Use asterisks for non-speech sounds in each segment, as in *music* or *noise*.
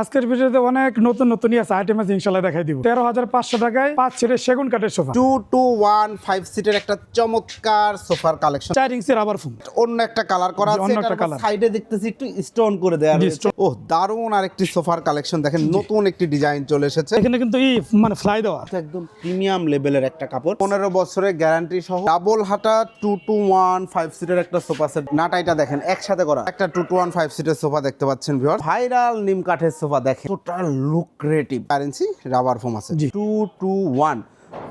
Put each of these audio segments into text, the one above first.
আজকের ভিডিওতে অনেক নতুন নতুন আছে আইটেম আছে ইনশাল্লাহ দেখাই দিব। তেরো হাজার পাঁচশো টাকায় পাঁচ ছেড়ে সেগুন কাঠের sofa. Two two one five সিটের একটা চমৎকার সোফার কালেকশন চার ইঞ্চির আবার ফোন অন্য একটা কালার করা আছে একটা colour। সাইডে দেখতেছি একটু স্টোন করে দেওয়া জি, রয়েছে। ও দারুণ আর একটি সোফার কালেকশন দেখেন নতুন একটি ডিজাইন চলে এসেছে। এখানে কিন্তু ই মানে ফ্লাই দেওয়া। একদম প্রিমিয়াম লেভেলের একটা কাপড়। পনেরো বছরের গ্যারান্টি সহ ডাবল হাটা টু টু ওয়ান ফাইভ সিটের একটা সোফা সেট নাটাইটা দেখেন একসাথে করা। একটা টু টু ওয়ান ফাইভ সিটের সোফা দেখতে পাচ্ছেন ভিউয়ার ভাইরাল নিম কাঠের সোফা। দেখেন total lucrative currency rubber foam আছে। জি। টু টু ওয়ান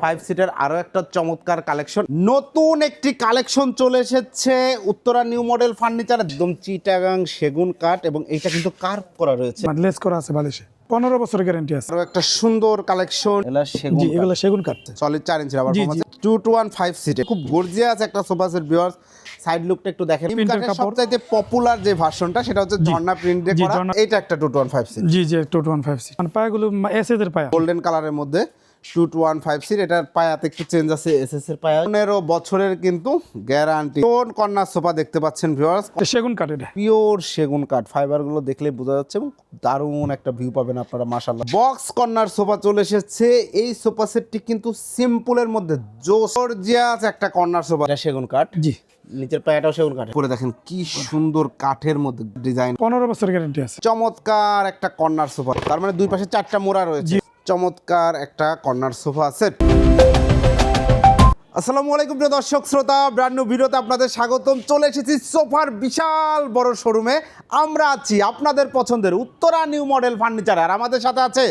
ফাইভ সিটের আরও একটা চমৎকার কালেকশন নতুন একটি কালেকশন চলে এসেছে উত্তরা নিউ মডেল ফার্নিচার একদম চিটাগাং সেগুন কাঠ এবং এইটা কিন্তু কার্ভ করা রয়েছে। লেস করা আছে বালিশে। পনেরো বছরের গ্যারান্টি আছে। আরও একটা সুন্দর কালেকশন এলা সেগুন জি এগুলো সেগুন কাঠ। সলিড চার ইঞ্চি রাবার জি, ফোম আছে। টু টু ওয়ান ফাইভ সিটে খুব গর্জিয়াস একটা সোফা সেট ভিউয়ার্স সাইড লুকটা একটু দেখেন। প্রিন্টের এর কাপড়। সবচাইতে পপুলার যে ভার্সনটা সেটা হচ্ছে ঝর্ণা প্রিন্টে করা। এটা একটা two two one five seat জি জি two two one five six মানে পায়াগুলো এসএস এর পায়া। গোল্ডেন কালারের মধ্যে। Two two one five seat এটার পায়াতে একটু চেঞ্জ আছে এস এস এর পায়া। পনেরো বছরের কিন্তু গ্যারান্টি কোন কর্নার সোফা দেখতে পাচ্ছেন ভিউয়ার্স সেগুন কাঠ এটা। পিওর সেগুন কাঠ। ফাইবারগুলো দেখলে বোঝা যাচ্ছে এবং দারুণ একটা ভিউ পাবেন আপনারা মাশাল্লাহ বক্স কর্নার সোফা চলে এসেছে। এই সোফা সেটটি কিন্তু সিম্পলের মধ্যে জোসর্জিয়াস একটা কর্নার সোফা। সেগুন কাঠ। জি। নিচের পায়াটাও সেগুন কাঠ। করে দেখেন কি সুন্দর কাঠের মধ্যে ডিজাইন পনেরো বছর গ্যারান্টি আছে। চমৎকার একটা কর্নার সোফা। তার মানে দুই পাশে চারটা মোড়া রয়েছে। চমৎকার একটা কর্নার সোফা সেট। আসসালামু আলাইকুম প্রিয় দর্শক শ্রোতা ব্র্যান্ড নিউ ভিডিওতে আপনাদের স্বাগতম। চলে এসেছি সোফার বিশাল বড় শোরুমে আমরা আছি আপনাদের পছন্দের উত্তরা নিউ মডেল ফার্নিচার আর আমাদের সাথে আছে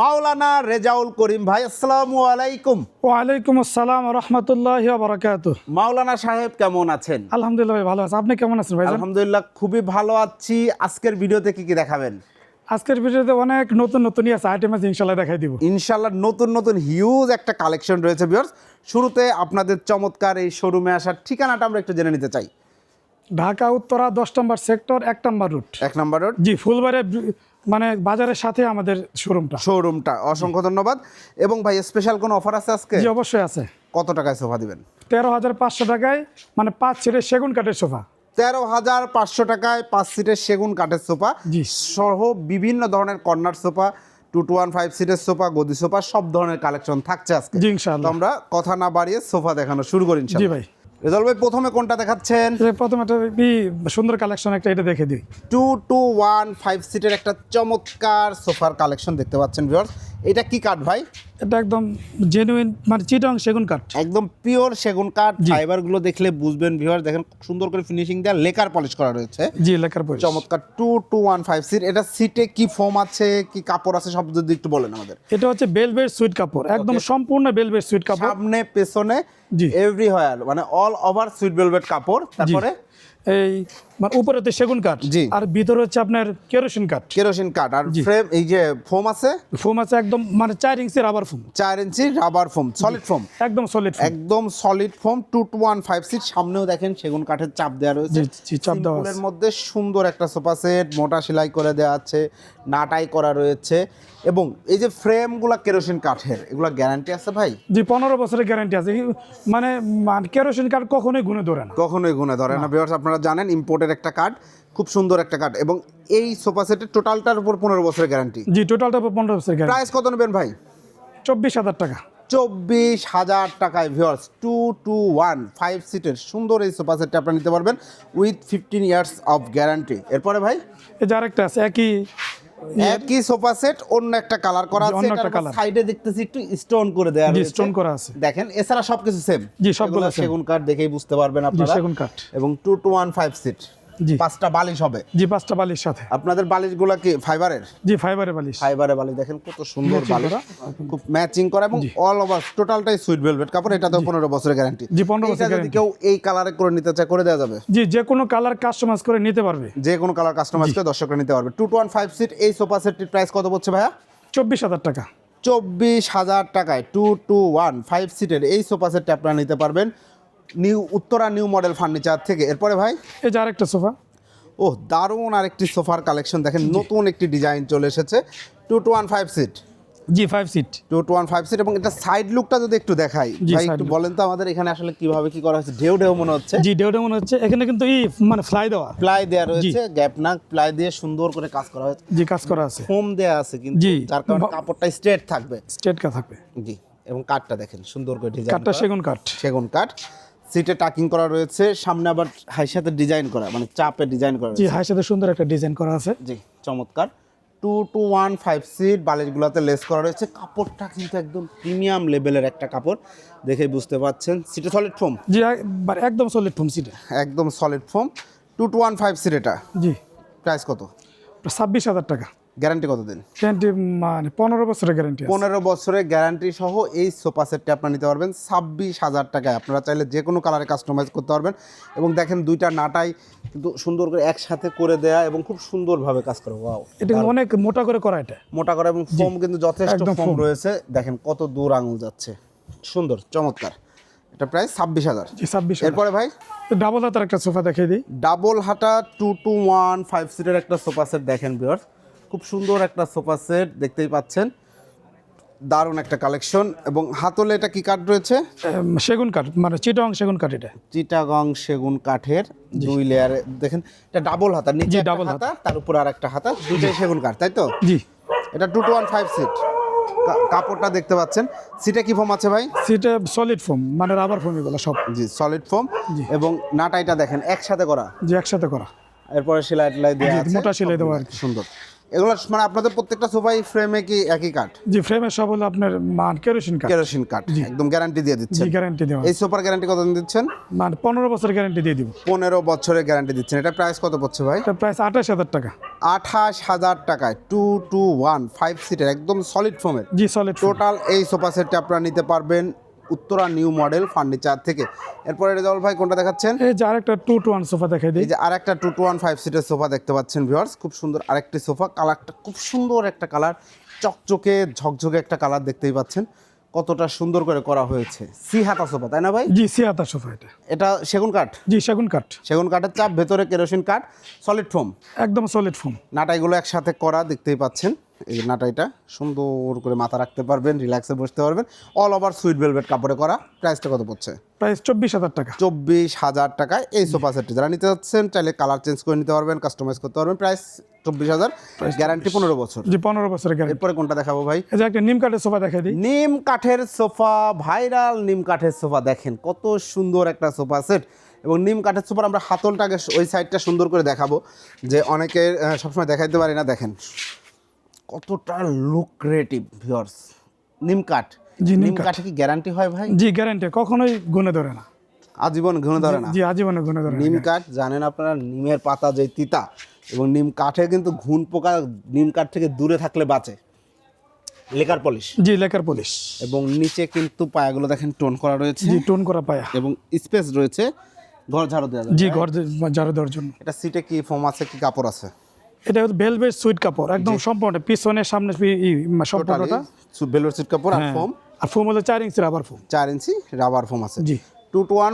মাওলানা রেজাউল করিম ভাই। আসসালামু আলাইকুম। ওয়ালাইকুম আসসালাম রহমতুল্লাহ বারাকাত মাওলানা সাহেব কেমন আছেন? আলহামদুলিল্লাহ ভালো আছে। আপনি কেমন আছেন ভাই আলহামদুলিল্লাহ খুবই ভালো আছি। আজকের ভিডিওতে কি কি দেখাবেন? আজকের ভিডিওতে অনেক নতুন নতুন আছে আইটেম আছে ইনশাল্লাহ দেখাই দিব। ইনশাল্লাহ নতুন নতুন হিউজ একটা কালেকশন রয়েছে ভিউয়ার্স শুরুতে আপনাদের চমৎকার এই শোরুমে আসার ঠিকানাটা আমরা একটু জেনে নিতে চাই। ঢাকা উত্তরা দশ নম্বর সেক্টর এক নম্বর রুট এক নম্বর রুট জি ফুলবাড়ি মানে বাজারের সাথে আমাদের শোরুমটা শোরুমটা অসংখ্য ধন্যবাদ। এবং ভাই স্পেশাল কোনো অফার আছে আজকে? জি অবশ্যই আছে। কত টাকায় সোফা দিবেন? তেরো হাজার পাঁচশো টাকায় মানে পাঁচ ছেড়ে সেগুন কাঠের সোফা। তেরো হাজার পাঁচশো টাকায় পাঁচ সিটের সেগুন কাঠের সোফা জি। সহ বিভিন্ন ধরনের corner sofa two two one five সিটের সোফা গদি সোফা সব ধরনের কালেকশন থাকছে আজকে। তো আমরা কথা না বাড়িয়ে সোফা দেখানো শুরু করি জি ভাই। রেজাল ভাই প্রথমে কোনটা দেখাচ্ছেন? প্রথমে একটা সুন্দর কালেকশন একটা এটা দেখে দিই। টু টু ওয়ান ফাইভ সিটের একটা চমৎকার সোফার কালেকশন দেখতে পাচ্ছেন ভিউয়ার্স এটা কি কাঠ ভাই? এটা একদম জেনুইন মানে চিটং সেগুন কাঠ। একদম পিওর সেগুন কাঠ। ফাইবারগুলো দেখলে বুঝবেন ভিউয়ার দেখেন সুন্দর করে ফিনিশিং দেওয়া লেকার পলিশ করা রয়েছে। জি লেখার পর চমৎকার two two one five seat এটা সিটে কি ফোম আছে কি কাপড় আছে সব যদি একটু বলেন আমাদের। এটা হচ্ছে বেলভেট সুইট কাপড়। একদম সম্পূর্ণ বেলভেট সুইট কাপড়। সামনে পেছনে জি। এভরিহোয়ার মানে অল ওভার সুইট ভেলভেট কাপড়। তারপরে? এই মানে উপরে হচ্ছে সেগুন কাঠ জি। আর ভিতরে হচ্ছে আপনার কেরোসিন কাঠ। কেরোসিন কাঠ আর ফ্রেম এই যে ফোম আছে? ফোম আছে একদম মানে চার ইঞ্চি রাবার ফোম চার ইঞ্চি রাবার ফোম সলিড ফোম একদম সলিড একদম solid foam two two one five seat সামনেও দেখেন সেগুন কাঠের চাপ দেওয়া রয়েছে। চাপ দেওয়া সিম্পলের মধ্যে সুন্দর একটা সোফা সেট মোটা সেলাই করে দেওয়া আছে নাটাই করা রয়েছে এবং এই যে ফ্রেমগুলা কেরোসিন কাঠের এগুলা গ্যারান্টি আছে ভাই? জি পনেরো বছরের গ্যারান্টি আছে। মানে মানে কেরোসিন কাঠ কখনোই গুনে ধরে না। কখনোই গুণে ধরে না ভিউয়ার্স আপনারা জানেন ইম্পোর্টের একটা কার্ড খুব সুন্দর একটা কার্ড এবং এই সোফা সেটের টোটালটার উপর পনেরো বছরের গ্যারান্টি জি টোটালটার উপর পনেরো বছরের গ্যারান্টি প্রাইস কত নেবেন ভাই? চব্বিশ হাজার টাকা। চব্বিশ হাজার টাকায় viewers two two one five সিটের সুন্দর এই সোফা সেটটা আপনারা নিতে পারবেন with fifteen years of guarantee এরপরে ভাই? এই যে আরেকটা আছে একই একই সোফা সেট অন্য একটা কালার করা আছে colour। সাইডে দেখতেছি একটু স্টোন করে জি রয়েছে। স্টোন করা আছে। দেখেন এছাড়া সবকিছু সেম জি, সবগুলো সেগুন কাঠ দেখেই বুঝতে পারবেন আপনারা। সেগুন কাঠ এবং two two one five seat জি। পাঁচটা বালিশ হবে। জি পাঁচটা বালিশ সাথে। আপনাদের বালিশগুলো কি ফাইবারের? জি ফাইবারের বালিশ। ফাইবারে বালিশ দেখেন কত সুন্দর বালিশ। খুব ম্যাচিং করা এবং অল ওভার টোটালটাই সুইট ভেলভেট কাপড় এটা তো পনেরো বছরের গ্যারান্টি জি, 15 বছরের যদি কেউ এই কালারে করে নিতে চায় করে দেওয়া যাবে। জি যে কোনো কালার কাস্টমাইজ করে নিতে পারবে। যে কোনো কালার কাস্টমাইজ করে দর্শকরা নিতে পারবে। Two two one five seat এই সোফা সেটটির প্রাইস কত পড়ছে ভাইয়া? চব্বিশ হাজার টাকা। চব্বিশ হাজার টাকায় টু টু ওয়ান ফাইভ সিটের এই সোফা সেটটা আপনারা নিতে পারবেন। New Uttara new model furniture থেকে। এরপরে ভাই? এই যে আরেকটা সোফা। ও দারুণ আরেকটি সোফার কালেকশন। দেখেন নতুন একটি ডিজাইন চলে এসেছে। Two two one five seat. জি five seat two two one five seat এবং এটা সাইড লুকটা যদি একটু দেখাই। ভাই একটু বলেন তো আমাদের এখানে আসলে কীভাবে কি করা হয়েছে। ঢেউ ঢেউ মনে হচ্ছে। জি ডেউটা মনে হচ্ছে। এখানে কিন্তু এই মানে ফ্লাই দেওয়া। প্লাই দেওয়া রয়েছে গ্যাপ না প্লাই দিয়ে সুন্দর করে কাজ করা হয়েছে। জি কাজ করা আছে। ফোম দেওয়া আছে কিন্তু। যার কারণে কাপড়টা স্ট্রেট থাকবে। স্ট্রেট কা থাকবে। জি এবং কাঠটা দেখেন সুন্দর করে ডিজাইন কাঠটা সেগুন কাঠ। সেগুন কাঠ। সিটে টাকিং করা রয়েছে সামনে আবার হাই সাথে ডিজাইন করা মানে চাপে ডিজাইন করা জি রয়েছে। হাই সাথে সুন্দর একটা ডিজাইন করা আছে। জি চমৎকার। Two two one five seat বালিশগুলোতে lace করা রয়েছে। কাপড়টা কিন্তু একদম প্রিমিয়াম লেভেলের একটা কাপড় দেখে বুঝতে পারছেন সিটে সলিড ফোম জি একদম সলিড ফোম সিটে একদম solid foam two two one five seat এটা? জি। প্রাইস কত? ছাব্বিশ হাজার টাকা। গ্যারান্টি কত দিন? গ্যারান্টি মানে পনেরো বছরের গ্যারান্টি পনেরো বছরের গ্যারান্টি সহ এই সোফা সেটটি আপনারা নিতে পারবেন ছাব্বিশ হাজার টাকায়। আপনারা চাইলে যে কোনো কালারে কাস্টমাইজ করতে পারবেন। এবং দেখেন দুইটা নাটাই কিন্তু সুন্দর করে একসাথে করে দেয়া এবং খুব সুন্দরভাবে কাজ করে। ওয়াও এটা অনেক মোটা করে করা এটা। মোটা করা এবং ফোম কিন্তু যথেষ্ট ফোম রয়েছে। দেখেন কত দূর আঙুল যাচ্ছে। সুন্দর চমৎকার। এটা প্রায় ছাব্বিশ হাজার। জি ছাব্বিশ এরপরে ভাই? ডাবল হাতার একটা সোফা দেখিয়ে দিই। ডাবল হাটা টু টু ওয়ান ফাইভ সিটের একটা সোফা সেট দেখেন বিয়ার খুব সুন্দর একটা সোফা সেট দেখতেই পাচ্ছেন। দারুণ একটা কালেকশন। এবং হাতলে এটা কি কাঠ রয়েছে? সেগুন কাঠ মানে চিটাগং সেগুন কাঠ এটা। চিটাগং সেগুন কাঠের দুই লেয়ারে দেখেন এটা ডাবল হাতা নিচে ডাবল হাতা তার উপর আর একটা হাতা দুইটাই সেগুন কাঠ তাই তো? জি। এটা two two one five seat কাপড়টা দেখতে পাচ্ছেন। সিটে কি ফোম আছে ভাই? সিটে সলিড ফোম মানে রাবার ফোম এগুলো সব। জি সলিড ফোম। এবং নাটাইটা দেখেন একসাথে করা। জি একসাথে করা। এরপরে সেলাই টেলাই দেওয়া মোটা সেলাই দেওয়া সুন্দর। এগুলো মানে আপনাদের প্রত্যেকটা সোফাই ফ্রেমে কি একই কাঠ জি ফ্রেমের সব হলো আপনার মান কেরোসিন কাঠ কেরোসিন কাঠ একদম গ্যারান্টি দিয়ে জি দিচ্ছেন গ্যারান্টি দেওয়া। এই সোফার গ্যারান্টি কত দিন দিচ্ছেন? মানে পনেরো বছর গ্যারান্টি দিয়ে দিব। পনেরো বছরের গ্যারান্টি দিচ্ছেন। এটা প্রাইস কত পড়ছে ভাই? এটা প্রাইস আঠাশ হাজার টাকা। আঠাশ হাজার টাকায় টু টু ওয়ান ফাইভ সিটের একদম সলিড ফোমের জি সলিড টোটাল এই সোফা সেটটা আপনারা নিতে পারবেন উত্তরা নিউ মডেল ফার্নিচার থেকে। এরপরে রেজাউল ভাই কোনটা দেখাচ্ছেন? এই যে আরেকটা টু টু ওয়ান সোফা দেখাই দিই। এই যে আরেকটা টু টু ওয়ান ফাইভ সিটের সোফা দেখতে পাচ্ছেন ভিউয়ার্স। খুব সুন্দর আরেকটি সোফা। কালারটা খুব সুন্দর একটা কালার। চকচকে ঝকঝকে একটা কালার দেখতেই পাচ্ছেন। কতটা সুন্দর করে করা হয়েছে। সি হাতা সোফা তাই না ভাই? জি সিয়াতা সোফা এটা। এটা সেগুন কাঠ? জি সেগুন কাঠ। সেগুন কাঠের চাপ ভেতরে কেরোসিন কাঠ সলিড ফোম একদম সলিড ফোম নাটাইগুলো একসাথে করা দেখতেই পাচ্ছেন। এই যে নাটাইটা সুন্দর করে মাথা রাখতে পারবেন রিল্যাক্সে বসতে পারবেন। অল ওভার সুইট ভেলভেট কাপড়ে করা। প্রাইসটা কত পড়ছে? প্রাইস চব্বিশ হাজার টাকা। চব্বিশ হাজার টাকায় এই সোফা সেটটি যারা নিতে যাচ্ছেন চাইলে কালার চেঞ্জ করে নিতে পারবেন কাস্টমাইজ করতে পারবেন। প্রাইস চব্বিশ হাজার। গ্যারান্টি পনেরো বছর। জি পনেরো বছরের গ্যারান্টি এরপরে কোনটা দেখাবো ভাই? যে একটা নিম কাঠের সোফা দেখাই দিই। নিম কাঠের সোফা ভাইরাল নিম কাঠের সোফা দেখেন কত সুন্দর একটা সোফা সেট এবং নিম কাঠের সোফার আমরা হাতলটাকে ওই সাইডটা সুন্দর করে দেখাবো। যে অনেকে সবসময় দেখাইতে পারি না। দেখেন কতটা লুক্রেটিভ ভিউয়ার্স নিম কাঠ। জি, নিম কাঠ। কি গ্যারান্টি হয় ভাই? জি গ্যারান্টি কখনোই গুনে ধরে না। আজীবন ঘুরে ধরে না? জি আজীবনে গুনে ধরে না নিম কাঠ জানেন আপনারা নিমের পাতা যে তিতা এবং নিম কাঠে কিন্তু ঘুন পোকা নিম কাঠ থেকে দূরে থাকলে বাঁচে। Lacquer polish. জি লেকার পলিশ। এবং নিচে কিন্তু পায়াগুলো দেখেন টোন করা রয়েছে। জি টোন করা পায়া। এবং স্পেস রয়েছে ঘর ঝাড়ু দেওয়া জি ঘর ঝাড়ু দেওয়ার জন্য। এটা সিটে কি ফোম আছে কি কাপড় আছে? এটা হচ্ছে ভেলভেট সুইট কাপড় একদম সম্পূর্ণ পিছনে সামনে সম্পূর্ণটা ভেলভেট সুইট কাপড় আর হ্যাঁ। ফোম আর ফোম হলো চার ইঞ্চি রাবার ফোম চার ইঞ্চি রাবার ফোম আছে। জি। Two two one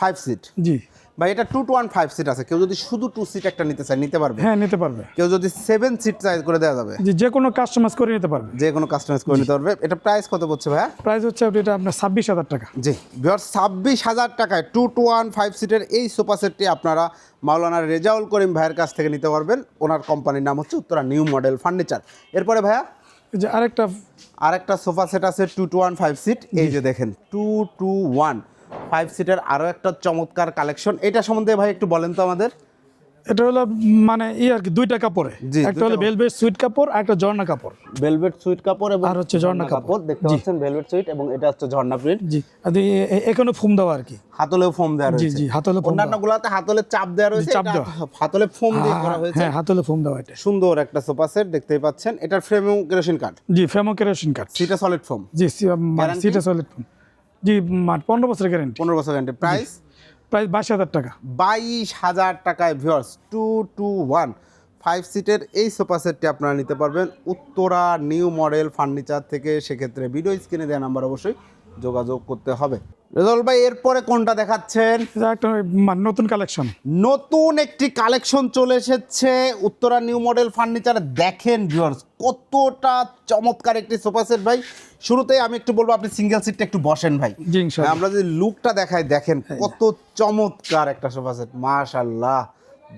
five seat জি। ভাই এটা two two one five seat আছে। কেউ যদি শুধু টু সিট একটা নিতে চায় নিতে পারবে? হ্যাঁ নিতে পারবে। কেউ যদি সেভেন সিট সাইজ করে দেওয়া যাবে? যে কোনো কাস্টমাইজ করে নিতে পারবে। যে কোনো কাস্টমাইজ করে নিতে পারবে। এটা প্রাইস কত পড়ছে ভাইয়া? প্রাইস হচ্ছে এটা আপনার ছাব্বিশ হাজার টাকা। জি। বিহার ছাব্বিশ হাজার টাকায় টু টু ওয়ান ফাইভ সিটের এই সোফা সেটটি আপনারা মাওলানা রেজাউল করিম ভাইয়ের কাছ থেকে নিতে পারবেন। ওনার কোম্পানির নাম হচ্ছে উত্তরা নিউ মডেল ফার্নিচার এরপরে ভাইয়া? যে আরেকটা আরেকটা সোফা সেট আছে two two one five seat এই যে দেখেন টু টু ওয়ান ফাইভ সিটের আরও একটা চমৎকার কালেকশন এটা সম্বন্ধে ভাই একটু বলেন তো আমাদের। এটা হলো মানে ই আর কি দুইটা কাপড়ে। একটা হলো ভেলভেট সুইট কাপড় আর একটা ঝর্ণা কাপড়। ভেলভেট সুইট কাপড় এবং আর হচ্ছে ঝর্ণা কাপড়। দেখতে পাচ্ছেন ভেলভেট সুইট এবং এটা হচ্ছে ঝর্ণা প্রিন্ট জি। আর এখানে ফোম দেওয়া আর কি। হাতলেও ফোম দেওয়া রয়েছে। জি জি হাতলে ফোম অন্যান্য গুলাতে হাতলে চাপ দেওয়া রয়েছে চাপ দেওয়া। হাতলে ফোম দিয়ে করা হয়েছে। হ্যাঁ হাতলে ফোম দেওয়া এটা। সুন্দর একটা সোফা সেট দেখতেই পাচ্ছেন। এটার ফ্রেমেও কেরোসিন কাঠ জি ফেমো কেরোসিন কাঠ সিটা সলিড ফোম জি? সিটা সলিড ফোম জি মাঠ পনেরো বছরের গ্যারেন্টি পনেরো বছর গ্যারেন্টি প্রাইস প্রাইস বাইশ হাজার টাকা। বাইশ হাজার টাকায় viewers two two one five সিটের এই সোফা সেটটি আপনারা নিতে পারবেন। উত্তরা নিউ মডেল ফার্নিচার থেকে সেক্ষেত্রে ভিডিও স্ক্রিনে দেওয়া নাম্বার অবশ্যই। যোগাযোগ করতে হবে। রেজল ভাই এরপরে কোনটা দেখাচ্ছেন? একটা নতুন কালেকশন। নতুন একটি কালেকশন চলে এসেছে। Uttara new model furniture. দেখেন ভিউয়ার্স কতটা চমৎকার একটি সোফা সেট ভাই। শুরুতেই আমি একটু বলব আপনি সিঙ্গেল সিটটা একটু বসেন ভাই। আমরা যদি লুকটা দেখাই দেখেন কত চমৎকার একটা সোফা সেট মাশাল্লাহ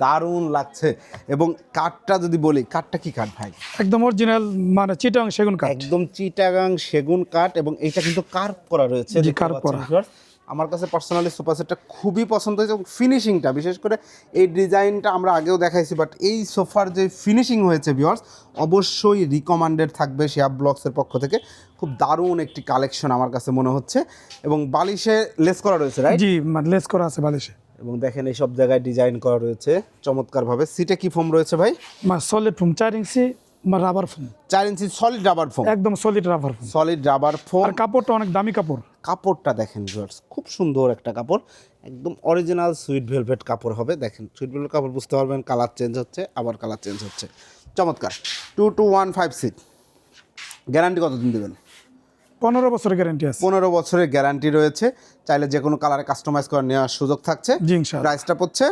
দারুণ লাগছে। এবং কাঠটা যদি বলি কাঠটা কি কাঠ ভাই? একদম অরিজিনাল মানে চিটাং সেগুন কাঠ। একদম চিটাগাং সেগুন কাঠ এবং এইটা কিন্তু কার্ভ করা রয়েছে দেখতে করা। আমার কাছে পার্সোনালি সোফা সেটটা খুবই পছন্দ হয়েছে এবং ফিনিশিংটা বিশেষ করে এই ডিজাইনটা আমরা আগেও দেখাইছি বাট এই সোফার যে ফিনিশিং হয়েছে ভিউয়ার্স অবশ্যই রিকমান্ডেড থাকবে শিয়াব ব্লগসের পক্ষ থেকে। খুব দারুণ একটি কালেকশন আমার কাছে মনে হচ্ছে। এবং বালিশে লেস করা রয়েছে রাইট জি মানে লেস করা আছে বালিশে। এবং দেখেন এই সব জায়গায় ডিজাইন করা রয়েছে। চমৎকারভাবে। সিটে কি ফোম রয়েছে ভাই? মা সলিড ফোম চার ইঞ্চি মা রাবার ফোম চার ইঞ্চি সলিড রাবার ফোম একদম solid rubber foam solid rubber foam আর কাপড়টা অনেক দামি কাপড়। কাপড়টা দেখেন ভিউয়ার্স খুব সুন্দর একটা কাপড়। একদম অরিজিনাল সুইট ভেলভেট কাপড় হবে। দেখেন সুইট ভেলভেট কাপড় বুঝতে পারবেন কালার চেঞ্জ হচ্ছে আবার কালার চেঞ্জ হচ্ছে। চমৎকার। Two two one five seat guarantee কতদিন দেবেন? পনেরো বছরের গ্যারান্টি আছে। পনেরো বছরের গ্যারান্টি রয়েছে। চাইলে যে কোনো কালারে কাস্টমাইজ করে নেওয়ার সুযোগ থাকছে। প্রাইসটা পড়ছে?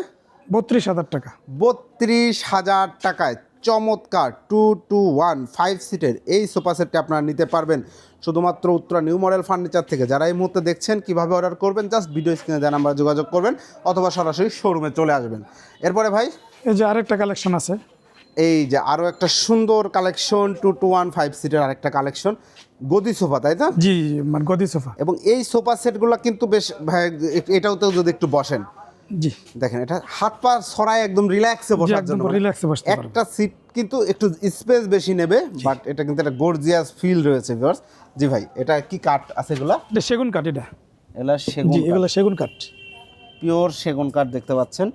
বত্রিশ হাজার টাকা। বত্রিশ হাজার টাকায়। চমৎকার। টু টু ওয়ান ফাইভ সিটের এই সোফা সেটটি আপনারা নিতে পারবেন। শুধুমাত্র উত্তরা নিউ মডেল ফার্নিচার থেকে। যারা এই মুহূর্তে দেখছেন কীভাবে অর্ডার করবেন জাস্ট ভিডিও স্ক্রিনে দেওয়া নাম্বার যোগাযোগ করবেন অথবা সরাসরি শোরুমে চলে আসবেন। এরপরে ভাই? এই যে আরেকটা কালেকশন আছে। এই যে আরও একটা সুন্দর collection two two one five সিটের আরেকটা কালেকশন গদি সোফা তাই না? জি মানে গদি সোফা। এবং এই সোফা সেটগুলো কিন্তু বেশ ভাই এটাওতেও যদি একটু বসেন। জি। দেখেন এটা হাত পা ছড়ায় একদম রিল্যাক্সে বসার জন্য। রিল্যাক্সে বসতে একটা সিট কিন্তু একটু স্পেস বেশি নেবে বাট এটা কিন্তু একটা গর্জিয়াস ফিল রয়েছে ভিউয়ার্স জি ভাই এটা কি কাঠ আছে এগুলা? এটা সেগুন কাঠ এটা। এগুলা সেগুন জি এগুলো সেগুন কাঠ। পিওর সেগুন কাঠ দেখতে পাচ্ছেন।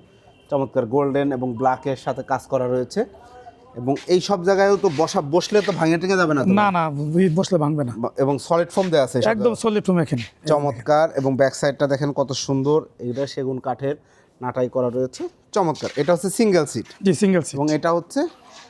চমৎকার গোল্ডেন এবং ব্ল্যাকের সাথে কাজ করা রয়েছে। এবং এই সব জায়গায়ও তো বসা বসলে তো ভাঙে টেঙে যাবে না না না বসলে ভাঙবে না। এবং সলিড ফর্ম দেওয়া আছে একদম সলিড ফর্ম এখানে। চমৎকার এবং ব্যাক সাইডটা দেখেন কত সুন্দর। এটা সেগুন কাঠের নাটাই করা রয়েছে। চমৎকার। এটা হচ্ছে সিঙ্গেল সিট জি সিঙ্গেল সিট এবং এটা হচ্ছে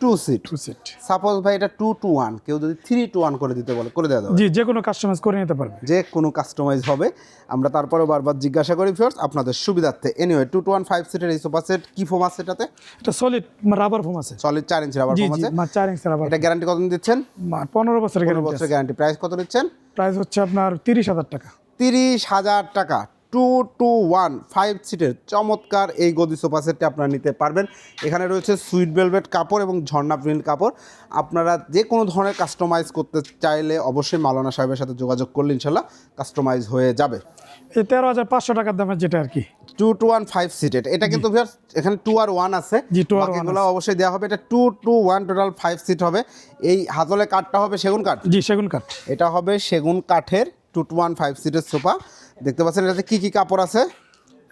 two seat two seat suppose ভাই এটা টু টু ওয়ান কেউ যদি থ্রি টু ওয়ান করে দিতে বলে করে দেওয়া যাবে। জি যে কোনো কাস্টমাইজ করে নিতে পারবে। যে কোনো কাস্টমাইজ হবে। আমরা তারপরে বারবার জিজ্ঞাসা করি ফিওর্স আপনাদের সুবিধার্থে। Anyway two two one five সিটের এই সোফা সেট কি ফোম আছে এটাতে? এটা সলিড রাবার ফোম আছে। সলিড চার ইঞ্চি রাবার ফোম আছে। চার ইঞ্চি রাবার এটা গ্যারান্টি কত দিচ্ছেন? পনেরো বছরের পনেরো গ্যারান্টি বছর গ্যারান্টি প্রাইস কত দিচ্ছেন? প্রাইস হচ্ছে আপনার তিরিশ হাজার টাকা। তিরিশ হাজার টাকা। টু টু ওয়ান ফাইভ সিটের চমৎকার এই গদি সোফা সেটটি আপনারা নিতে পারবেন। এখানে রয়েছে সুইট ভেলভেট কাপড় এবং ঝর্ণা প্রিন্ট কাপড়। আপনারা যে কোনো ধরনের কাস্টমাইজ করতে চাইলে অবশ্যই মালানা সাহেবের সাথে যোগাযোগ করলে ইনশাল্লাহ কাস্টমাইজ হয়ে যাবে। এই তেরো হাজার পাঁচশো টাকার দামের যেটা আর কি। Two two one five seated. এটা কিন্তু এখানে টু আর ওয়ান আছে। বাকিগুলো অবশ্যই দেওয়া হবে। এটা two two one total five seat হবে। এই হাতলে কাঠটা হবে সেগুন কাঠ? জি সেগুন কাঠ। এটা হবে সেগুন কাঠের ওয়ান ফাইভ সিটের সোফা। দেখতে পাচ্ছেন এটাতে কি কি কাপড় আছে?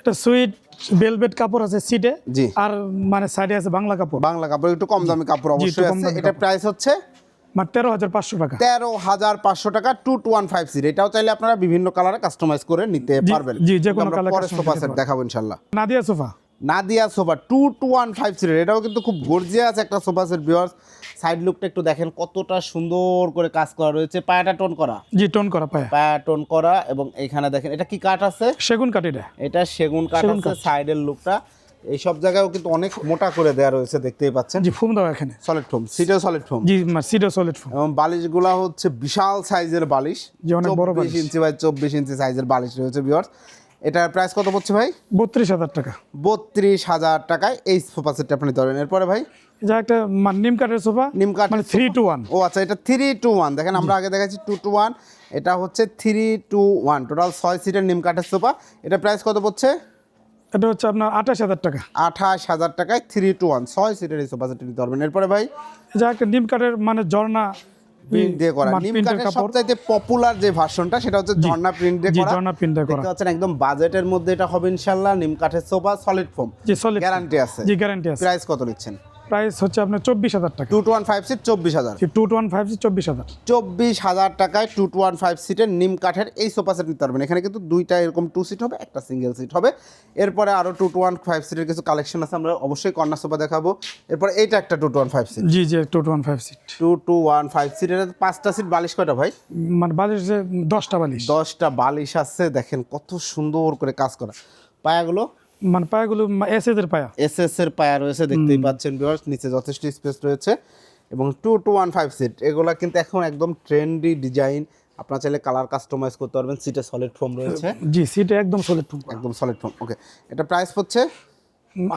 এটা সুইট কাপড় আছে সিটে জি। আর মানে সাইডে আছে বাংলা কাপড়। বাংলা কাপড় একটু কম দামি কাপড় অবশ্যই আছে। এটা প্রাইস হচ্ছে মানে তেরো হাজার পাঁচশো টাকা। তেরো হাজার পাঁচশো টাকা two two one five seat. এটাও চাইলে আপনারা বিভিন্ন কালারে কাস্টমাইজ করে নিতে পারবেন। জি, যে কোনো পরে সোফা সেট দেখাবো ইনশাল্লাহ Nadia sofa. Nadia sofa two two one five সিটের এটাও কিন্তু খুব গর্জিয়াস একটা সোফা সেট ভিওয়ার্স সাইড লুকটা একটু দেখেন কতটা সুন্দর করে কাজ করা রয়েছে। পায়াটা টোন করা। জি টোন করা পায়া। পায়া টোন করা এবং এখানে দেখেন এটা কি কাঠ আছে? সেগুন কাঠ এটা। এটা সেগুন কাঠ আছে সাইডের লুকটা এই সব জায়গায়ও কিন্তু অনেক মোটা করে দেওয়া রয়েছে দেখতেই পাচ্ছেন। জি ফোম দাও এখানে। সলিড ফোম সিটেও সলিড ফোম জি সিটে সলিড ফোম এবং বালিশগুলা হচ্ছে বিশাল সাইজের বালিশ। জি, অনেক বড় বালিশ। ইঞ্চি বাই চব্বিশ ইঞ্চি সাইজের বালিশ রয়েছে বিয়ার্স এটার প্রাইস কত পড়ছে ভাই? বত্রিশ হাজার টাকা। বত্রিশ হাজার টাকায় এই সোফা সেটটা আপনি ধরেন। এরপরে ভাই? যা একটা নিম কাঠের সোফা নিম কাঠ মানে থ্রি টু ওয়ান ও আচ্ছা এটা থ্রি টু ওয়ান দেখেন আমরা আগে দেখাচ্ছি টু টু ওয়ান এটা হচ্ছে থ্রি টু ওয়ান টোটাল ছয় সিটের নিম কাঠের সোফা। এটা প্রাইস কত পড়ছে? এটা হচ্ছে আপনার আঠাশ হাজার টাকা। আঠাশ হাজার টাকায় থ্রি টু ওয়ান ছয় সিটের এই সোফা সেটটা নিতে পারবেন। এরপরে ভাই? যা একটা নিম কাঠের মানে ঝর্ণা প্রিন্ট দিয়ে করা। মানে নিম কাঠের সবচাইতে পপুলার যে ভার্সনটা সেটা হচ্ছে ঝর্ণা প্রিন্ট দিয়ে করা। ঝর্ণা প্রিন্ট করা। দেখতে পাচ্ছেন একদম বাজেটের মধ্যে এটা হবে ইনশাল্লাহ নিম কাঠের সোফা সলিড ফোম জি সলিড গ্যারান্টি আছে। জি গ্যারান্টি আছে। প্রাইস কত নিচ্ছেন? প্রাইস হচ্ছে আপনার চব্বিশ হাজার টাকা। Two two one five seat চব্বিশ হাজার। টু টু ওয়ান ফাইভ চব্বিশ হাজার। চব্বিশ হাজার টাকায় টু টু ওয়ান ফাইভ সিটের নিম কাঠের এই সোফা সেট নিতে পারবেন। এখানে কিন্তু দুইটা এরকম টু সিট হবে একটা সিঙ্গেল সিট হবে। এরপরে আরও টু টু ওয়ান ফাইভ সিটের কিছু কালেকশন আছে আমরা অবশ্যই কর্নার সোফা দেখাবো। এরপরে এইটা একটা two two one five seat. জি জি two two one five seat. Two two one five সিটের পাঁচটা সিট বালিশ কয়টা ভাই? মানে বালিশ যে দশটা বালিশ। দশটা বালিশ আছে দেখেন কত সুন্দর করে কাজ করা। পায়াগুলো মানে পায়াগুলো এসএদের পায়া। এস এস এর পায়া রয়েছে দেখতেই পাচ্ছেন ভিউয়ার্স নিচে যথেষ্ট স্পেস রয়েছে এবং two two one five seat এগুলা কিন্তু এখন একদম ট্রেন্ডি ডিজাইন আপনার চাইলে কালার কাস্টমাইজ করতে পারবেন সিটে সলিড ফোম রয়েছে। জি সিটে একদম সলিড ফোম একদম সলিড ফোম ওকে এটা প্রাইস হচ্ছে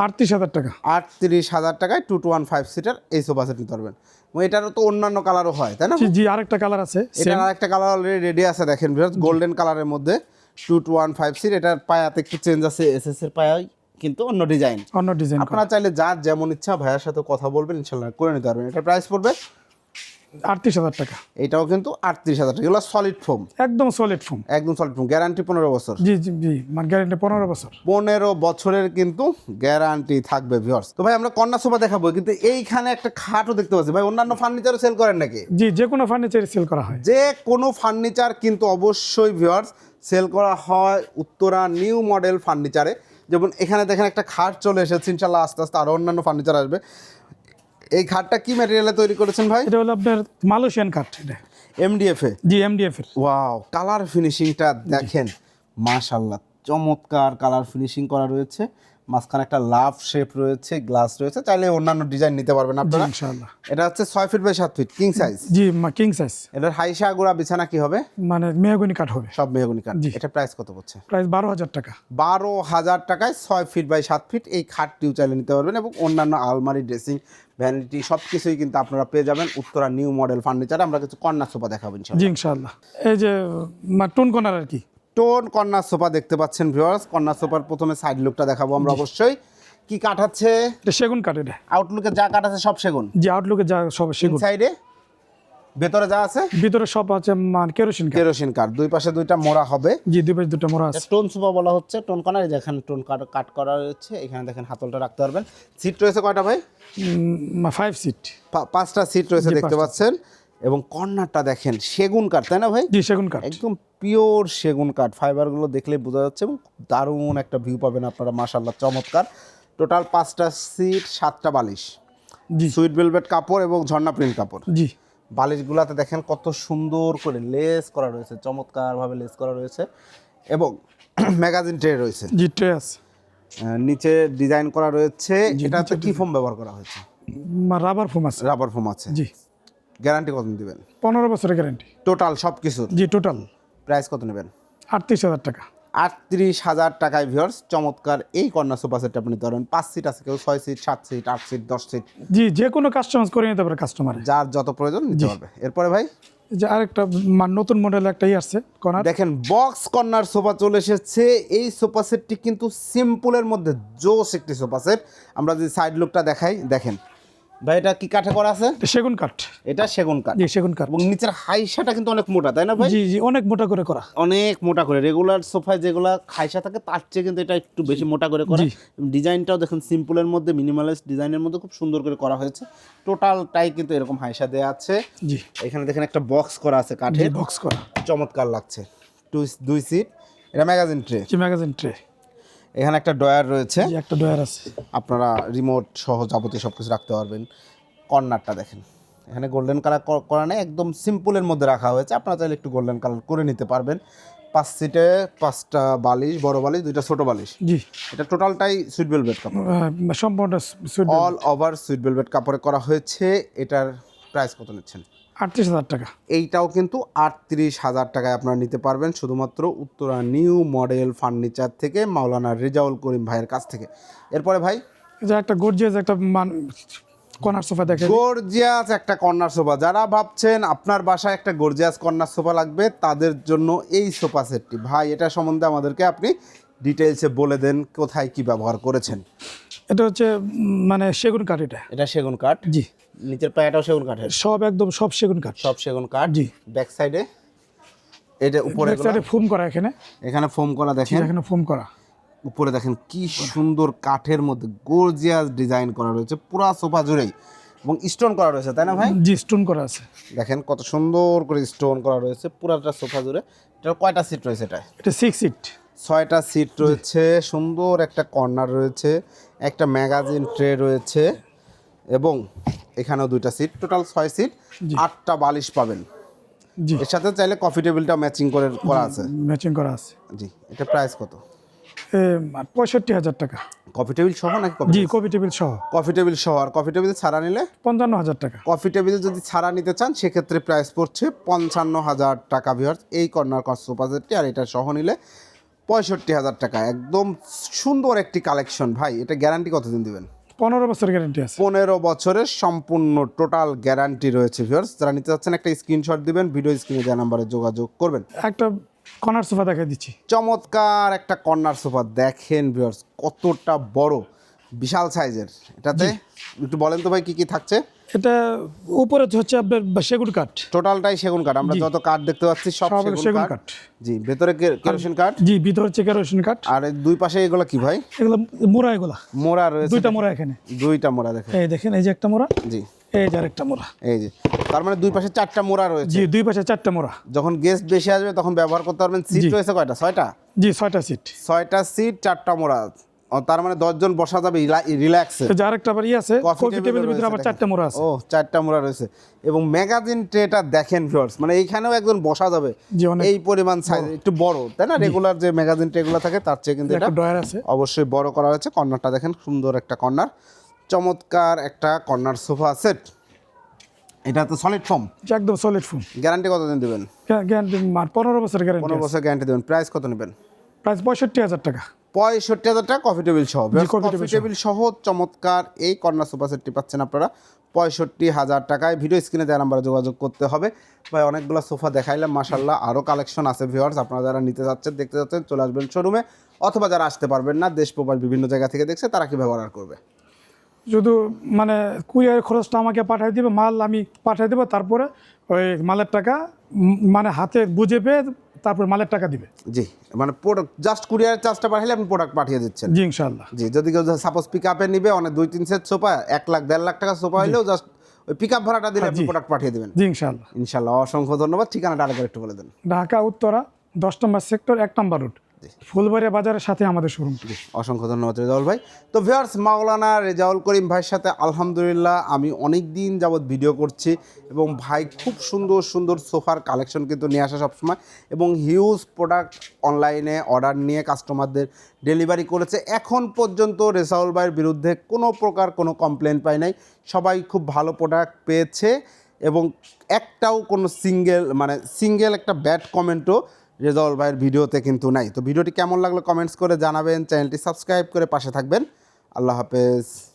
আটত্রিশ হাজার টাকা। আটত্রিশ হাজার টাকায় two two one five seater এই সোফা সেট নিতে পারবেন। এটারও তো অন্যান্য কালারও হয় তাই না? জি জি আরেকটা কালার আছে এটার আরেকটা কালার অলরেডি রেডি আছে দেখেন ভিউয়ার্স গোল্ডেন কালারের মধ্যে। টু টু ওয়ান ফাইভ সির এটার পায়াতে একটু চেঞ্জ আছে এস এস এর পায়ায় কিন্তু অন্য ডিজাইন অন্য ডিজাইন আপনারা চাইলে যার যেমন ইচ্ছা ভাইয়ার সাথে কথা বলবেন ইনশাল্লাহ করে নিতে পারবেন। এটা প্রাইস পড়বে আটত্রিশ হাজার টাকা। এটাও কিন্তু আটত্রিশ হাজার টাকা। এগুলো সলিড ফোম একদম সলিড ফোম একদম সলিড ফোম গ্যারান্টি পনেরো বছর। জি জি জি মানে গ্যারেন্টি পনেরো বছর। পনেরো বছরের কিন্তু গ্যারান্টি থাকবে ভিউয়ার্স তো ভাই আমরা কন্যা সোফা দেখাবো কিন্তু এইখানে একটা খাটও দেখতে পাচ্ছি। ভাই অন্যান্য ফার্নিচারও সেল করেন নাকি? জি যে কোনো ফার্নিচার সেল করা হয়। যে কোনো ফার্নিচার কিন্তু অবশ্যই ভিউয়ার্স সেল করা হয় উত্তরা নিউ মডেল ফার্নিচারে। যেমন এখানে দেখেন একটা খাট চলে এসেছে ইনশাল্লাহ আস্তে আস্তে আরও অন্যান্য ফার্নিচার আসবে। এই খাটটা কি ম্যাটেরিয়ালে তৈরি করেছেন ভাই? এটা হলো আপনার মালয়েশিয়ান খাট এটা। এমডিএফ এ? জি এমডিএফ এর। ওয়াও কালার ফিনিশিংটা দেখেন। মাশাল্লাহ চমৎকার কালার ফিনিশিং করা রয়েছে। মাঝখানে একটা লাভ শেপ রয়েছে গ্লাস রয়েছে চাইলে অন্যান্য ডিজাইন নিতে পারবেন আপনারা। ইনশাআল্লাহ। এটা হচ্ছে ছয় ফিট বাই সাত ফিট কিং সাইজ জি কিং সাইজ এটার হাইসা গুড়া বিছানা কি হবে? মানে মেহগনি কাঠ হবে। সব মেহগুনি কাঠ। এটা প্রাইস কত পড়ছে? প্রাইস বারো হাজার টাকা। বারো হাজার টাকায় ছয় ফিট বাই সাত ফিট এই খাটটিও চাইলে নিতে পারবেন এবং অন্যান্য আলমারি ড্রেসিং ভ্যানিটি সব কিছুই কিন্তু আপনারা পেয়ে যাবেন উত্তরা নিউ মডেল ফার্নিচার আমরা কিছু কর্নার সোফা দেখাবো ইনশাআল্লাহ। এই যে মা- টুন কোনার আর কি। টোন কর্নার সোফা দেখতে পাচ্ছেন ভিউয়ার্স কর্নার সোফার প্রথমে সাইড লুকটা দেখাবো আমরা অবশ্যই। কি এটা সেগুন কাঠ এটা। আউটলুকে যা কাঠ আছে সব সেগুন। যে আউটলুকে যা সব সেগুন। সাইডে ভেতরে যা আছে? ভিতরে সব আছে মানে কেরোসিন কেরোসিন কাঠ। দুই পাশে দুইটা মোড়া হবে। জি দুই পাশে দুটো মোড়া আছে। টোন সোফা বলা হচ্ছে। টোন কর্নার যেখানে টোন কাট কাট করা রয়েছে। এখানে দেখেন হাতলটা রাখতে পারবেন। সিট রয়েছে কয়টা ভাই? ফাইভ সিট পাঁচটা সিট রয়েছে দেখতে পাচ্ছেন। এবং কর্নারটা দেখেন সেগুন কাঠ তাই না ভাই? জি সেগুন কাঠ। একদম পিওর সেগুন কাঠ ফাইবারগুলো দেখলে বোঝা যাচ্ছে এবং দারুণ একটা ভিউ পাবেন আপনারা মাশাল্লাহ চমৎকার। টোটাল পাঁচটা সিট সাতটা বালিশ। জি। সুইট ভেলভেট কাপড় এবং ঝর্ণা প্রিন্ট কাপড়। জি। বালিশগুলাতে দেখেন কত সুন্দর করে লেস করা রয়েছে চমৎকারভাবে লেস করা রয়েছে এবং *clears throat* ম্যাগাজিন ট্রে রয়েছে। জি ট্রে আছে। নিচে ডিজাইন করা রয়েছে এটাতে কি ফোম ব্যবহার করা হয়েছে? রাবার ফোম আছে। রাবার ফোম আছে। জি। গ্যারান্টি কত দিবেন? পনেরো বছরের গ্যারান্টি। টোটাল সব কিছুর জি টোটাল প্রাইস কত নেবেন? আটত্রিশ হাজার টাকা। আটত্রিশ হাজার টাকায় ভিউয়ার্স চমৎকার এই কর্নার সোফা সেটটা আপনি ধরেন পাঁচ সিট আছে কেউ ছয় সিট সাত সিট আট সিট দশ সিট জি যে কোনো কাস্টমাইজ করে নিতে পারে কাস্টমার যার যত প্রয়োজন নিতে পারবে। এরপরে ভাই? যে আরেকটা নতুন মডেল একটাই আসছে কনার। দেখেন বক্স কর্নার সোফা চলে এসেছে। এই সোফা সেটটি কিন্তু সিম্পলের মধ্যে জোস একটি সোফা সেট। আমরা যদি সাইড লুকটা দেখাই দেখেন। ভাই এটা কি কাঠে করা আছে? সেগুন কাঠ। এটা সেগুন কাঠ। জি সেগুন কাঠ। এবং নিচের হাইসাটা কিন্তু অনেক মোটা তাই না ভাই? জি জি অনেক মোটা করে করা। অনেক মোটা করে। রেগুলার সোফায় যেগুলো খাইসা থাকে তার চেয়ে কিন্তু এটা একটু বেশি মোটা করে করা। ডিজাইনটাও দেখুন সিম্পলের মধ্যে মিনিমালাইজ ডিজাইনের মধ্যে খুব সুন্দর করে করা হয়েছে। টোটালটাই কিন্তু এরকম হাইসা দেওয়া আছে। জি। এখানে দেখেন একটা বক্স করা আছে কাঠের। বক্স করা। চমৎকার লাগছে। দুই দুই সিট এটা ম্যাগাজিন ট্রে জি ম্যাগাজিন ট্রে এখানে একটা ডয়ার রয়েছে। একটা ডয়ার আছে। আপনারা রিমোট সহ যাবতীয় সব কিছু রাখতে পারবেন। কর্নারটা দেখেন। এখানে গোল্ডেন কালার করা নেই একদম সিম্পলের মধ্যে রাখা হয়েছে। আপনারা চাইলে একটু গোল্ডেন কালার করে নিতে পারবেন। পাঁচ সিটে পাঁচটা বালিশ বড় বালিশ দুইটা ছোট বালিশ। জি। এটা টোটালটাই সুইট ভেলভেট কাপড়। সম্পূর্ণ অল ওভার সুইট ভেলভেট কাপড়ে করা হয়েছে। এটার প্রাইস কত নিচ্ছেন? আটত্রিশ হাজার টাকা। এইটাও কিন্তু আটত্রিশ হাজার টাকায় আপনারা নিতে পারবেন শুধুমাত্র উত্তরা নিউ মডেল ফার্নিচার থেকে মাওলানা রেজাউল করিম ভাইয়ের কাছ থেকে। এরপরে ভাই? যে একটা গর্জিয়াস একটা মান কর্নার সোফা দেখে গর্জিয়াস একটা কর্নার সোফা। যারা ভাবছেন আপনার বাসায় একটা গর্জিয়াস কর্নার সোফা লাগবে তাদের জন্য এই সোফা সেটটি। ভাই এটা সম্বন্ধে আমাদেরকে আপনি ডিটেলসে বলে দেন কোথায় কি ব্যবহার করেছেন। এটা হচ্ছে মানে সেগুন কাঠ এটা। এটা সেগুন কাঠ। জি। নিচের পায়াটাও সেগুন কাঠের সব একদম সব সেগুন কাঠ। সব সেগুন কাঠ। জি। ব্যাক সাইডে এটা উপরে সাইডে ফোম করা এখানে। এখানে ফোম করা দেখেন। এখানে ফোম করা। উপরে দেখেন কি সুন্দর কাঠের মধ্যে গর্জিয়াস ডিজাইন করা রয়েছে পুরা সোফা জুড়েই। এবং স্টোন করা রয়েছে তাই না ভাই? জি স্টোন করা আছে। দেখেন কত সুন্দর করে স্টোন করা রয়েছে পুরাটা সোফা জুড়ে। এটা কয়টা সিট রয়েছে এটা এটা সিক্স সিট ছয়টা সিট রয়েছে সুন্দর একটা কর্নার রয়েছে। একটা ম্যাগাজিন ট্রে রয়েছে এবং এখানেও দুইটা সিট টোটাল ছয় সিট আটটা বালিশ পাবেন। জি। এর সাথে চাইলে কফি টেবিলটা ম্যাচিং করে করা আছে। ম্যাচিং করা আছে। জি এটা প্রাইস কত? পঁয়ষট্টি হাজার টাকা। কফি টেবিল সহ নাকি কফি জি কপি টেবিল সহ। কফি টেবিল সহ আর কফি টেবিল ছাড়া নিলে? পঞ্চান্ন হাজার টাকা। কফি টেবিল যদি ছাড়া নিতে চান সেক্ষেত্রে প্রাইস পড়ছে পঞ্চান্ন হাজার টাকা ভিওর্স এই কর্নার সোফা সেটটি আর এটা সহ নিলে পঁয়ষট্টি হাজার টাকা। একদম সুন্দর একটি কালেকশন ভাই। এটা গ্যারান্টি কতদিন দিবেন? পনেরো বছর গ্যারান্টি আছে। পনেরো বছরের সম্পূর্ণ টোটাল গ্যারান্টি রয়েছে ভিউয়ার্স যারা নিতে চাচ্ছেন একটা স্ক্রিনশট দিবেন ভিডিও স্ক্রিনে দেওয়া নাম্বারে যোগাযোগ করবেন। একটা কর্নার সোফা দেখাই দিচ্ছি। চমৎকার একটা কর্নার সোফা দেখেন ভিউয়ার্স কতটা বড় বিশাল সাইজের এটাতে একটু বলেন তো ভাই কি কি থাকছে? এটা উপরে হচ্ছে আপনার সেগুন কাঠ। টোটালটাই সেগুন কাঠ। আমরা যত কাঠ দেখতে পাচ্ছি সব সেগুন কাঠ। জি ভেতরে কেরোসিন কাঠ। জি ভিতর হচ্ছে কেরোসিন কাঠ। আর দুই পাশে এগুলো কি ভাই? এগুলো মোড়া এগুলা। মোড়া রয়েছে দুইটা মোড়া এখানে। দুইটা মোড়া দেখেন। এই দেখেন এই যে একটা মোড়া। জি। এই যে আরেকটা মোড়া। এই যে। তার মানে দুই পাশে চারটা মোড়া রয়েছে। জি দুই পাশে চারটা মোড়া। যখন গেস্ট বেশি আসবে তখন ব্যবহার করতে পারবেন সিট। রয়েছে কয়টা? ছয়টা? জি ছয়টা সিট ছয়টা সিট চারটা মোড়া। ও, তার মানে দশজন বসা যাবে রিল্যাক্সে এই যে আরেকটা আবার ই আছে কফি টেবিলের ভিতরে আবার চারটা মোড়া আছে। ও চারটা মোড়া রয়েছে। এবং ম্যাগাজিন ট্রেটা দেখেন ভিউয়ার্স মানে এইখানেও একজন বসা যাবে। এই পরিমাণ সাইজ একটু বড় তাই না? রেগুলার যে ম্যাগাজিন ট্রেগুলো থাকে তার চেয়ে কিন্তু এটা একটা ড্রয়ার আছে। অবশ্যই বড় করা হয়েছে। কর্নারটা দেখেন সুন্দর একটা কর্নার। চমৎকার একটা কর্নার সোফা সেট। এটা তো সলিড ফর্ম একদম সলিড ফোন গ্যারান্টি কতদিন দেবেন? গ্যারান্টি পনেরো বছর গ্যারান্টি পনেরো বছর গ্যারান্টি দেবেন। প্রাইস কত নেবেন? প্রাইস পঁয়ষট্টি হাজার টাকা। পঁয়ষট্টি হাজার টাকা কফি টেবিল সহ। কফি টেবিল সহ। চমৎকার এই কর্নার সোফা সেটটি পাচ্ছেন আপনারা পঁয়ষট্টি হাজার টাকায়। ভিডিও স্ক্রিনে দেওয়া নাম্বারে যোগাযোগ করতে হবে। ভাই অনেকগুলো সোফা দেখাইলাম মাসাল্লাহ আরও কালেকশন আছে ভিউয়ার্স আপনারা যারা নিতে যাচ্ছেন দেখতে যাচ্ছেন চলে আসবেন শোরুমে অথবা যারা আসতে পারবেন না দেশ প্রবাস বিভিন্ন জায়গা থেকে দেখছে তারা কি ব্যবহার করবে? শুধু মানে কুরিয়ার খরচটা আমাকে পাঠিয়ে দিবে মাল আমি পাঠিয়ে দেবো তারপরে ওই মালের টাকা মানে হাতে বুঝে পেয়ে তারপর মালের টাকা দিবে। জি মানে প্রোডাক্ট জাস্ট কুরিয়ার চার্জটা পাঠালে আপনি প্রোডাক্ট পাঠিয়ে দিচ্ছেন। জি ইনশাল্লাহ জি যদি কেউ সাপোজ পিক আপে নিবে অনেক দুই তিন সেট সোফা এক লাখ দেড় লাখ টাকা সোফা হলেও জাস্ট ওই পিক আপ ভাড়াটা দিলে আপনি প্রোডাক্ট পাঠিয়ে দেবেন। জি ইনশাল্লাহ ইনশাল্লাহ অসংখ্য ধন্যবাদ। ঠিকানাটা আরেকবার একটু বলে দেন। ঢাকা উত্তরা দশ নম্বর সেক্টর এক নম্বর রুট ফুলবাড়িয়া বাজারের সাথে আমাদের শোরুম। অসংখ্য ধন্যবাদ রেজাউল ভাই। তো ভিউয়ার্স, মাওলানা রেজাউল করিম ভাইয়ের সাথে আলহামদুলিল্লাহ আমি অনেক দিন যাবৎ ভিডিও করছি এবং ভাই খুব সুন্দর সুন্দর সোফার কালেকশন কিন্তু নিয়ে আসে সবসময় এবং হিউজ প্রোডাক্ট অনলাইনে অর্ডার নিয়ে কাস্টমারদের ডেলিভারি করেছে। এখন পর্যন্ত রেজাউল ভাইয়ের বিরুদ্ধে কোনো প্রকার কোনো কমপ্লেন পাই নাই। সবাই খুব ভালো প্রোডাক্ট পেয়েছে এবং একটাও কোনো সিঙ্গেল মানে সিঙ্গেল একটা ব্যাড কমেন্টও রেজাউল ভাইয়ের ভিডিওতে কিন্তু নাই। তো ভিডিওটি কেমন লাগল কমেন্টস করে জানাবেন, চ্যানেলটি সাবস্ক্রাইব করে পাশে থাকবেন। আল্লাহ হাফেজ।